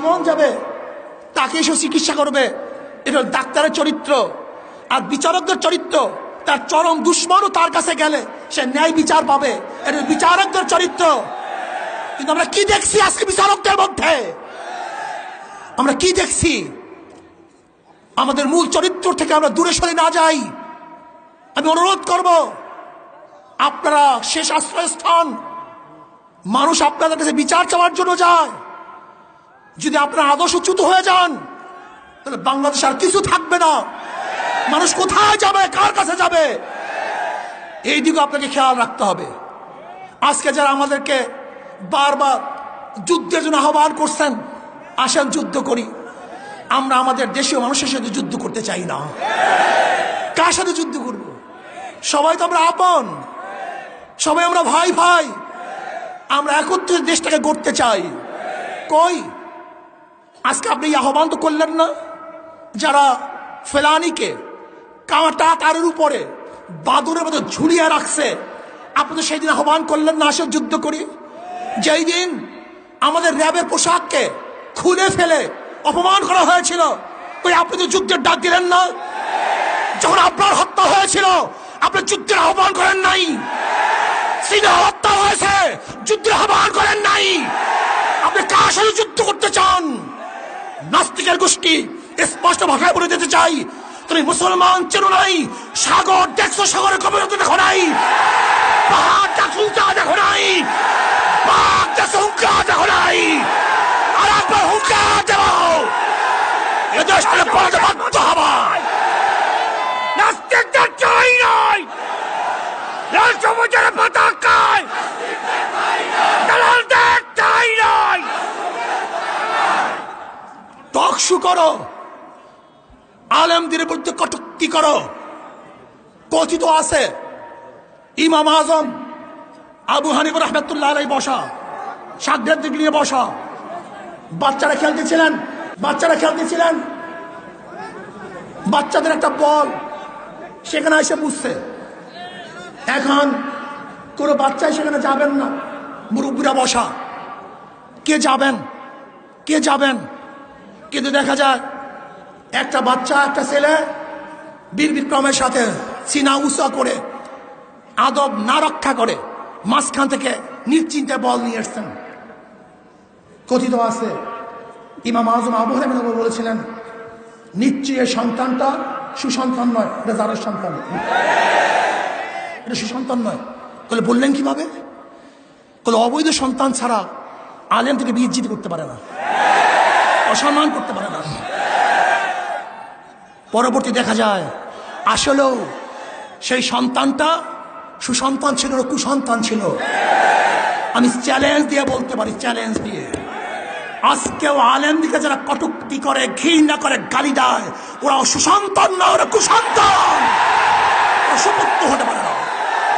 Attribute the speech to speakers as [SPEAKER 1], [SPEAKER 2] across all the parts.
[SPEAKER 1] দুশ্মন যাবে, তাকে এসে চিকিৎসা করবে। এটা ডাক্তারের চরিত্র আর বিচারকদের চরিত্র। তার চরম দুশ্মনও তার কাছে গেলে সে ন্যায় বিচার পাবে। এটা বিচারকদের চরিত্র। কিন্তু আমরা কি দেখছি আজকে বিচারকদের মধ্যে? আমরা কি দেখছি? আমাদের মূল চরিত্র থেকে আমরা দূরে সরে না যাই। আমি অনুরোধ করব, আপনারা শেষ আশ্রয়স্থান, মানুষ আপনাদের কাছে বিচার চাওয়ার জন্য যায়। যদি আপনার আদর্শচ্যুত হয়ে যান, তাহলে বাংলাদেশ আর কিছু থাকবে না। মানুষ কোথায় যাবে? কার কাছে যাবে? এই দিকে আপনাকে খেয়াল রাখতে হবে। আজকে যারা আমাদেরকে বারবার যুদ্ধের জন্য আহ্বান করছেন, আসেন যুদ্ধ করি। আমরা আমাদের দেশীয় মানুষের সাথে যুদ্ধ করতে চাই না। কার সাথে যুদ্ধ করব? সবাই তো আমরা আপন। সবাই আমরা ভাই ভাই আমরা একত্রে দেশটাকে গড়তে চাই। কই? আজকে আপনি আহ্বান তো করলেন না। যারা ফেলানিকে কাঁটা তারের উপরে বাদুরের মতো ঝুলিয়ে রাখছে, আপনি তো সেই দিন আহ্বান করলেন না আসে যুদ্ধ করি। যেই দিন আমাদের র্যাবের পোশাককে খুলে ফেলে অপমান করা হয়েছিল, ওই আপনি তো যুদ্ধের ডাক দিলেন না। যখন আপনার হত্যা হয়েছিল, আপনি যুদ্ধের আহ্বান করেন নাই। হত্যা হয়েছে, যুদ্ধের আহ্বান করেন নাই। আপনি কার সাথে যুদ্ধ করতে চান? নাস্তিকের গোষ্ঠী, স্পষ্ট ভাষায় বলে দিতে চাই, তুমি মুসলমান চেনো নাই, সাগর দেখছ, সাগরের কবে দেখো নাই, পাহাড় দেখো দেখো নাই, বাঘ দেখো দেখো নাই, আর একবার হুঙ্কা থেকে পড়াতে হবা নাস্তিকদের চাই নাই লাল সবুজের পতাকায় দালালদের চাই নাই টকশু করো। আলেমদের বিরুদ্ধে কটুক্তি করো? কথিত আছে। ইমাম আজম, আবু হানিফ রহমতুল্লাহ আলাই বসা। সাধ্যের দিক নিয়ে বসা। বাচ্চারা খেলতেছিলেন বাচ্চারা খেলতেছিলেন বাচ্চাদের একটা বল। সেখানে এসে বুঝছে। এখন কোনো বাচ্চাই সেখানে যাবেন না। মুরব্বীরা বসা। কে যাবেন? কে যাবেন? কিন্তু দেখা যায়, একটা বাচ্চা, একটা ছেলে বীর বিক্রমের সাথে সিনা উষা করে আদব না রক্ষা করে মাঝখান থেকে নিশ্চিন্তে বল নিয়ে এসছেন। কথিত আছে, ইমাম আজম আবু বলেছিলেন নিশ্চয় সন্তানটা সুসন্তান নয়, এটা যারের সন্তান। এটা সুসন্তান নয়। তাহলে বললেন কীভাবে? তাহলে অবৈধ সন্তান ছাড়া আলেম থেকে বিজ্জিত করতে পারে না। অসম্মান করতে পারে না। পরবর্তী দেখা যায়, আসলেও সেই সন্তানটা সুসন্তান ছিল, কুসন্তান ছিল। আমি চ্যালেঞ্জ দিয়ে বলতে পারি চ্যালেঞ্জ দিয়ে। আজকেও আলেন দিকে যারা কটুক্তি করে, ঘৃণা করে, গালি দেয় ওরা সুসন্তান না, ওরা কুসন্তান ওরা সুপুত্র হতে পারে না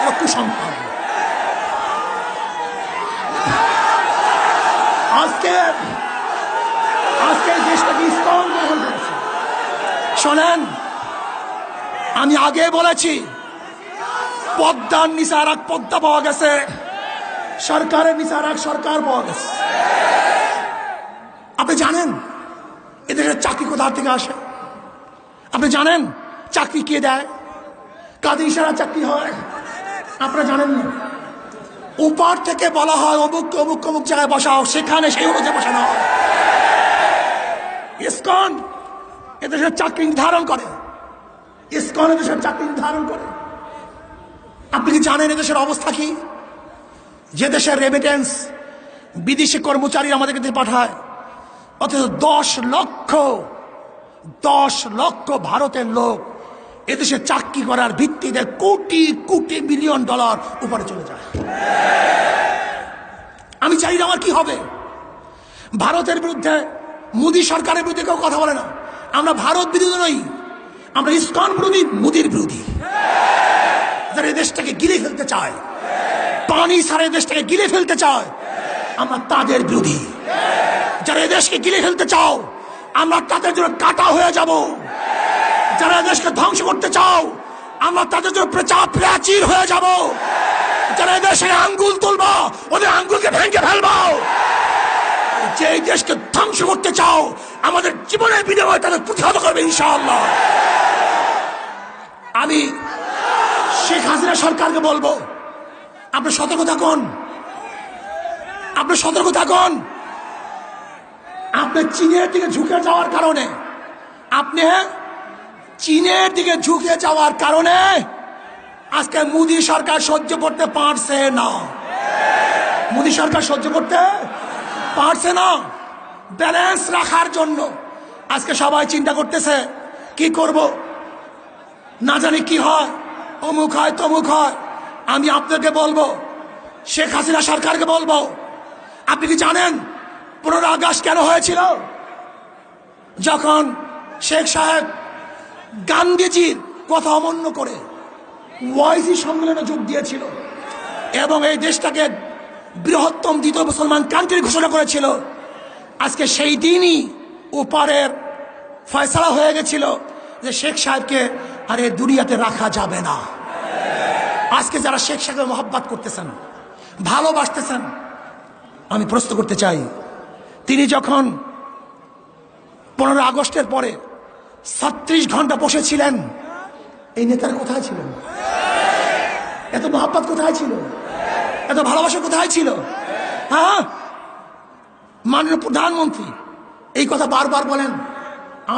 [SPEAKER 1] ওরা কুসন্তান আজকে আজকে এই দেশটাকে ইস্কন গ্রহণ করেছে শোনেন আমি আগে বলেছি, পদ্মার নিচে আর এক পদ্মা পাওয়া গেছে, সরকারের নিচে আর এক সরকার পাওয়া গেছে। আপনি জানেন এদের চাকরি কোথা থেকে আসে? আপনি জানেন, চাকরি কে দেয়? কাদের ইশারা চাকরি হয়? আপনারা জানেন না। ওপার থেকে বলা হয়, অমুক অমুক অমুক জায়গায় বসাও, সেখানে সেই অনুযায়ী বসানো হয়। ইসকন এদেশের চাকরি নির্ধারণ করে। ইসকন দেশের চাকরি নির্ধারণ করে। আপনি কি জানেন এদেশের অবস্থা কি? যে দেশের রেমিটেন্স বিদেশি কর্মচারী আমাদেরকে দিয়ে পাঠায়, অথচ দশ লক্ষ দশ লক্ষ ভারতের লোক এদেশে চাকরি করার ভিত্তিতে কোটি কোটি মিলিয়ন ডলার উপরে চলে যায়। আমি চাই না আমার কি হবে। ভারতের বিরুদ্ধে, মোদী সরকারের বিরুদ্ধে কেউ কথা বলে না। আমরা ভারত বিরোধী নই। আমরা ইস্কন বিরোধী, মোদীর বিরোধী। যারা দেশটাকে গিলে ফেলতে চায়, পানি সারা দেশটাকে গিলে ফেলতে চায়, আমরা তাদের বিরোধী। যারা দেশকে গিলে ফেলতে চাও, আমরা তাদের জন্য কাটা হয়ে যাব। যারা দেশকে ধ্বংস করতে চাও, আমরা তাদের জন্য প্রচার প্রাচীর হয়ে যাব। যারা দেশে আঙ্গুল তুলবো, ওদের আঙ্গুলকে ভেঙে ফেলব। যে এই দেশকে ধ্বংস করতে চাও, আমাদের জীবনের বিনিময়ে তাদের প্রতিহত করবে ইনশাআল্লাহ। আমি শেখ হাসিনা সরকারকে বলব, আপনি সতর্ক থাকুন। আপনি সতর্ক থাকুন। আপনি চীনের দিকে ঝুঁকে যাওয়ার কারণে, আপনি চীনের দিকে ঝুঁকে যাওয়ার কারণে আজকে মোদী সরকার সহ্য করতে পারছে না। মোদী সরকার সহ্য করতে পারছে না। ব্যালেন্স রাখার জন্য। আজকে সবাই চিন্তা করতেছে, কি করব? না জানি কি হয়। অমুক হয়, তমুক হয়। আমি আপনাকে বলব, শেখ হাসিনা সরকারকে বলব, আপনি কি জানেন পনেরো আগস্ট কেন হয়েছিল? যখন শেখ সাহেব গান্ধীজির কথা অমান্য করে ওয়াইসি সম্মেলনে যোগ দিয়েছিল এবং এই দেশটাকে বৃহত্তম দ্বিতীয় মুসলমান কান্ট্রি ঘোষণা করেছিল? আজকে সেই দিনই ওপারের ফয়সলা হয়ে গেছিল যে শেখ সাহেবকে আর দুনিয়াতে রাখা যাবে না। আজকে যারা শেখ সাহেবের মহব্বত করতেছেন, ভালোবাসতেছেন, আমি প্রশ্ন করতে চাই, তিনি যখন পনেরো আগস্টের পরে ছত্রিশ ঘণ্টা বসেছিলেন, এই নেতারা কোথায় ছিলেন? এত মহাব্বত কোথায় ছিল? এত ভালোবাসা কোথায় ছিল? হ্যাঁ মাননীয় প্রধানমন্ত্রী, এই কথা বারবার বলেন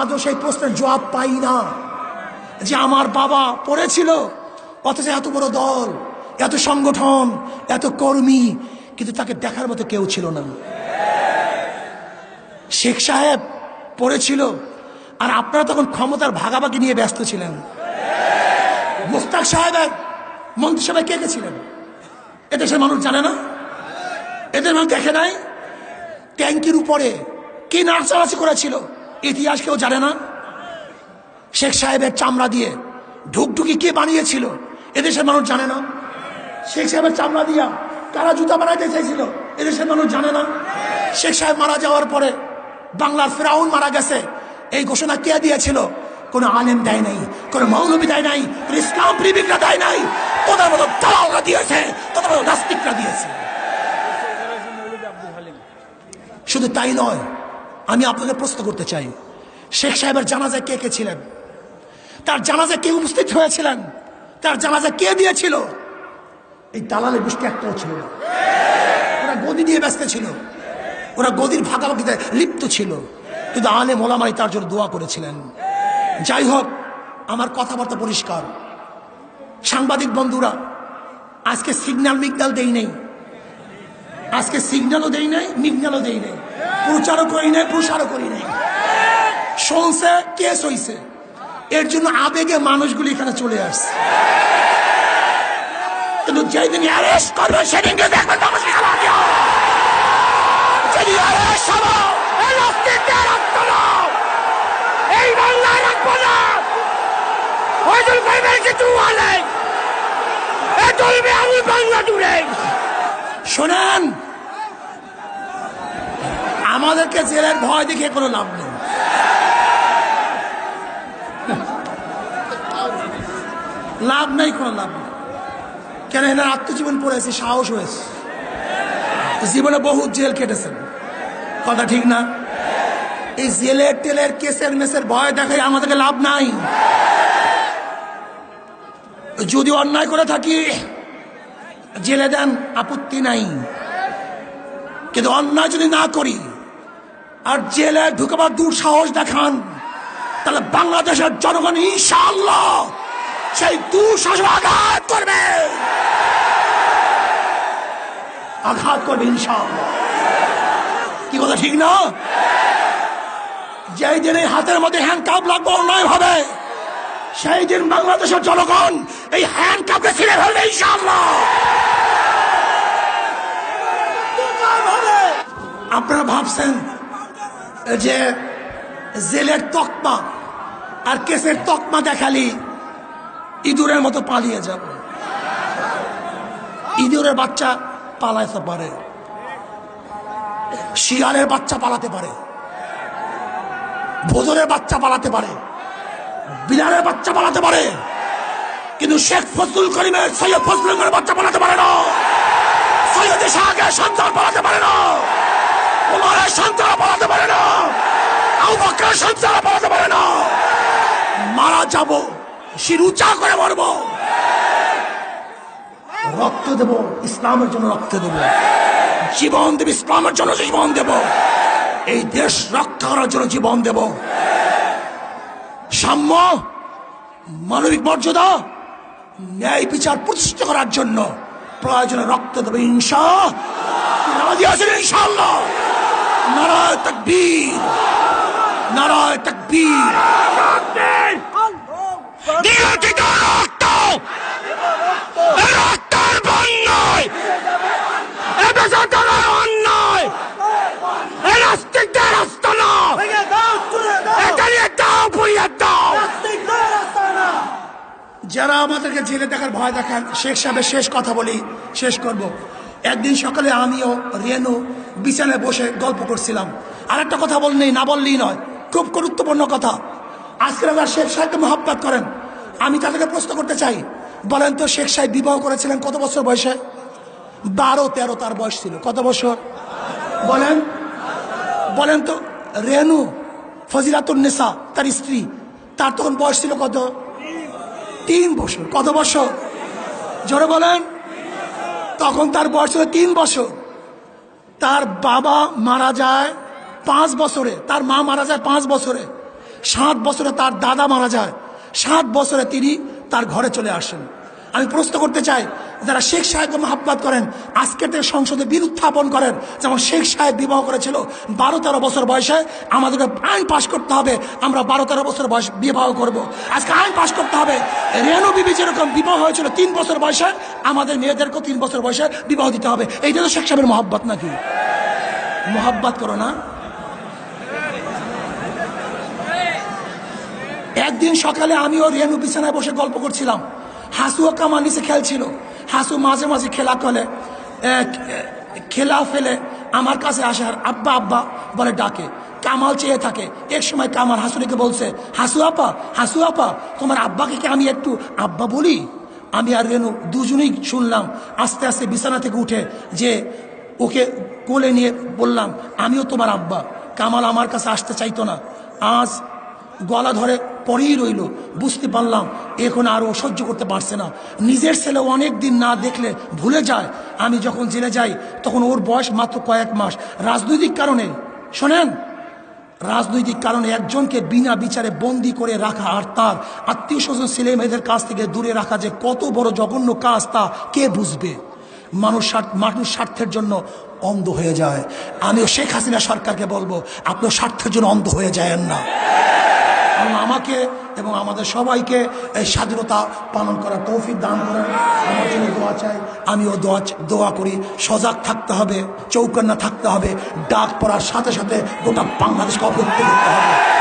[SPEAKER 1] আজও সেই প্রশ্নের জবাব পাই না। যে আমার বাবা পড়েছিল, অথচ এত বড় দল, এত সংগঠন, এত কর্মী, কিন্তু তাকে দেখার মতো কেউ ছিল না। শেখ সাহেব পড়েছিল, আর আপনারা তখন ক্ষমতার ভাগাভাগি নিয়ে ব্যস্ত ছিলেন। মুস্তাক সাহেবের মন্ত্রিসভায় কে কে ছিলেন? এদেশের মানুষ জানে না? এদের মানুষ দেখে নাই? ট্যাঙ্কির উপরে কে নাচানাচি করেছিল? ইতিহাস কেউ জানে না? শেখ সাহেবের চামড়া দিয়ে ঢুকঢুকি কে বানিয়েছিল? এদেশের মানুষ জানে না। শেখ সাহেবের চামড়া দিয়া কারা জুতা বানাইতে চাইছিল? এদেশের মানুষ জানে না। শেখ সাহেব মারা যাওয়ার পরে বাংলার ফেরাউন মারা গেছে। এই ঘোষণা কে দিয়েছিল? কোনো আলেম দেয় নাই, কোনো মৌলবী দেয় নাই, কোনো ইসলাম প্রেমিকরা দেয় নাই। তোদের মতো দালালরা দিয়েছে, তোদের মতো নাস্তিকরা দিয়েছে। শুধু তাই নয়, আমি আপনাকে প্রশ্ন করতে চাই। শেখ সাহেবের জানাজায় কে কে ছিলেন? তার জানাজায় কে উপস্থিত হয়েছিলেন? তার জানাজা কে দিয়েছিল? এই দালালের গোষ্ঠী একটাও ছিল ওরা গদি দিয়ে ব্যস্ত ছিল। ওরা গদির ভাগাভাগিতে লিপ্ত ছিল। কিন্তু আলে মোলামাই তার জন্য দোয়া করেছিলেন। যাই হোক, আমার কথাবার্তা পরিষ্কার। সাংবাদিক বন্ধুরা, আজকে সিগন্যাল মিগনাল দেই নেই। আজকে সিগন্যালও দেই নাই মিগনালও দেই নাই। প্রচারও করি নাই, প্রসারও করি নাই। শুনছে কেস হইছে। এর জন্য আবেগে মানুষগুলি এখানে চলে আসছে। কিন্তু যেদিন অ্যারেস্ট করবে সেদিনকে দেখবেন এই অস্তিত্বে রাখব না। এই বাংলায় রাখব না। ওইদুল ভাইবের কিছু বলে এ চলবে আমি বাংলা আমাদেরকে জেলের ভয় দেখে কোনো লাভ নেই। লাভ নাই, কোনো লাভ নেই। কেন এনার আত্মজীবন পড়েছে সাহস হয়েছে। জীবনে বহু জেল কেটেছেন। কথা ঠিক না? এই জেলের টেলের কেসের মেসের ভয় দেখাই আমাদেরকে লাভ নাই। যদি অন্যায় করে থাকি, জেলে দেন আপত্তি নাই। কিন্তু অন্যায় যদি না করি, আর জেলে ঢুকাবার দূর সাহস দেখান, তাহলে বাংলাদেশের জনগণ ইনশাআল্লাহ সেই দুঃসাহস আঘাত করবে। আঘাত করবে ইনশাআল্লাহ। কি কথা, ঠিক না? যেই দিন এই হাতের মধ্যে হ্যান্ড কাপ লাগবে, অন্যায় হবে। সেই দিন বাংলাদেশের জনগণ এই হ্যান্ড কাপকে ছিঁড়ে ফেলবে, ইনশাআল্লাহ। আপনারা ভাবছেন যে জেলের তকমা আর কেসের তকমা দেখালি, ইঁদুরের মতো পালিয়ে যাব। ইঁদুরের বাচ্চা পালাইতে পারে, শিয়ালের বাচ্চা পালাতে পারে। ভোজনের বাচ্চা পালাতে পারে, বিড়ালের বাচ্চা পালাতে পারে, কিন্তু শেখ ফজলুল করিমের সৈয়দ ফজলুল করিমের বাচ্চা পালাতে পারে না। সৈয়দ শাহকে সন্তান পালাতে পারে না। ওমরের সন্তানরা পালাতে পারে না। আবু বকরের সন্তানরা পালাতে পারে না। মারা যাব, শির উঁচা করে মরব। রক্ত দেব, ইসলামের জন্য রক্ত দেব। জীবন দেব, ইসলামের জন্য জীবন দেব। এই দেশ রক্ষা করার জন্য জীবন দেব। সাম্য মানবিক মর্যাদা ন্যায় বিচার প্রতিষ্ঠা করার জন্য প্রয়োজনে রক্ত দেবে ইনশা আছেন ইনশাল্লাহ নারায় তকবীর। নারায় তকবীর। রক্ত এ রক্তের বন্যায় এ বেসাতার অন্যায় এ নাস্তিকদের রাস্তা না এটা নিয়ে দাও পুড়িয়ে দাও যারা আমাদেরকে জেলে দেখার ভয় দেখান, শেখ সাহেবের শেষ কথা বলি, শেষ করব। একদিন সকালে আমিও রেনু বিছানায় বসে গল্প করছিলাম। আর একটা কথা বল নেই না বললেই নয়, খুব গুরুত্বপূর্ণ কথা। আজকে আমরা শেখ সাহেবকে মহাব্বাত করেন। আমি তাদেরকে প্রশ্ন করতে চাই, বলেন তো শেখ সাহেব বিবাহ করেছিলেন কত বছর বয়সে? বারো, তেরো তার বয়স ছিল। কত বছর? বলেন। বলেন তো, রেনু ফজিলাতুন নেসা, তার স্ত্রী, তার তখন বয়স ছিল কত? তিন বছর। কত বছর? জোরে বলেন। তখন তার বয়স ছিল তিন বছর। তার বাবা মারা যায় পাঁচ বছরে। তার মা মারা যায় পাঁচ বছরে। সাত বছরে তার দাদা মারা যায়। সাত বছরে তিনি তার ঘরে চলে আসেন। আমি প্রশ্ন করতে চাই যারা শেখ সাহেবকে মহাব্বাত করেন আজকে থেকে সংসদে বিল উত্থাপন করেন, যেমন শেখ সাহেব বিবাহ করেছিল বারো তেরো বছর বয়সে, আমাদেরকে আইন পাশ করতে হবে, আমরা বারো তেরো বছর বয়স বিবাহ করব। আজকে আইন পাশ করতে হবে। রেনু বিবি যেরকম বিবাহ হয়েছিল তিন বছর বয়সে, আমাদের মেয়েদেরকেও তিন বছর বয়সে বিবাহ দিতে হবে। এইটা তো শেখ সাহেবের মহাব্বত নাকি? মহাব্বাত করো না। একদিন সকালে আমিও রেনু বিছানায় বসে গল্প করছিলাম। হাসু ও কামাল নিচে খেলছিল। হাসু মাঝে মাঝে খেলা করে খেলা ফেলে, আমার কাছে আসে আর আব্বা আব্বা বলে ডাকে। কামাল চেয়ে থাকে। এক সময় কামাল হাসুরিকে বলছে, হাসু আপা হাসু আপা, তোমার আব্বাকে কি আমি একটু আব্বা বলি? আমি আর রেনু দুজনেই শুনলাম, আস্তে আস্তে বিছানা থেকে উঠে যে ওকে কোলে নিয়ে বললাম, আমিও তোমার আব্বা। কামাল আমার কাছে আসতে চাইতো না। আজ গলা ধরে পরেই রইল। বুঝতে পারলাম, এখন আর ও সহ্য করতে পারছে না। নিজের ছেলে অনেক দিন না দেখলে ভুলে যায়। আমি যখন জেলে যাই, তখন ওর বয়স মাত্র কয়েক মাস। রাজনৈতিক কারণে, শোনেন? রাজনৈতিক কারণে একজনকে বিনা বিচারে বন্দি করে রাখা আর তার আত্মীয় স্বজন ছেলে মেয়েদের কাছ থেকে দূরে রাখা যে কত বড় জঘন্য কাজ তা কে বুঝবে? মানুষ মানুষ স্বার্থের জন্য অন্ধ হয়ে যায়। আমিও শেখ হাসিনা সরকারকে বলব আপনার স্বার্থের জন্য অন্ধ হয়ে যায়েন না। আল্লাহ আমাকে এবং আমাদের সবাইকে এই স্বাধীনতা পালন করার তৌফিক দান করেন। আমার জন্য দোয়া চাই। আমিও দোয়া দোয়া করি। সজাগ থাকতে হবে, চৌকান্না থাকতে হবে। ডাক পড়ার সাথে সাথে গোটা বাংলাদেশকে অপেক্ষা করতে হবে।